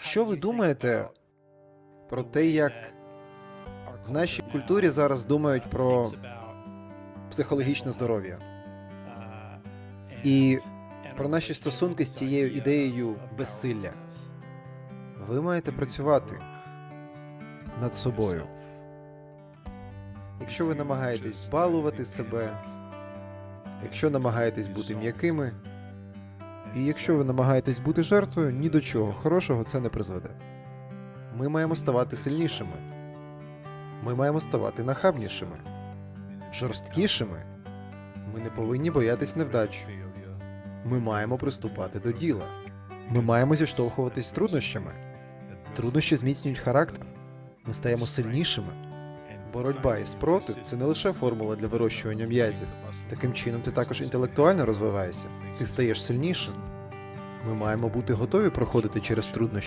Що ви думаєте про те, як в нашій культурі зараз думають про психологічне здоров'я і про наші стосунки з цією ідеєю безсилля? Ви маєте працювати над собою. Якщо ви намагаєтесь балувати себе, якщо намагаєтесь бути м'якими, і якщо ви намагаєтесь бути жертвою, ні до чого хорошого це не призведе. Ми маємо ставати сильнішими. Ми маємо ставати нахабнішими, жорсткішими. Ми не повинні боятись невдач. Ми маємо приступати до діла. Ми маємо зіштовхуватись з труднощами. Труднощі зміцнюють характер. Ми стаємо сильнішими. Боротьба і спротив це не лише формула для вирощування м'язів. Таким чином ти також інтелектуально розвиваєшся. Ти стаєш сильнішим. Ми маємо бути готові проходити через труднощі.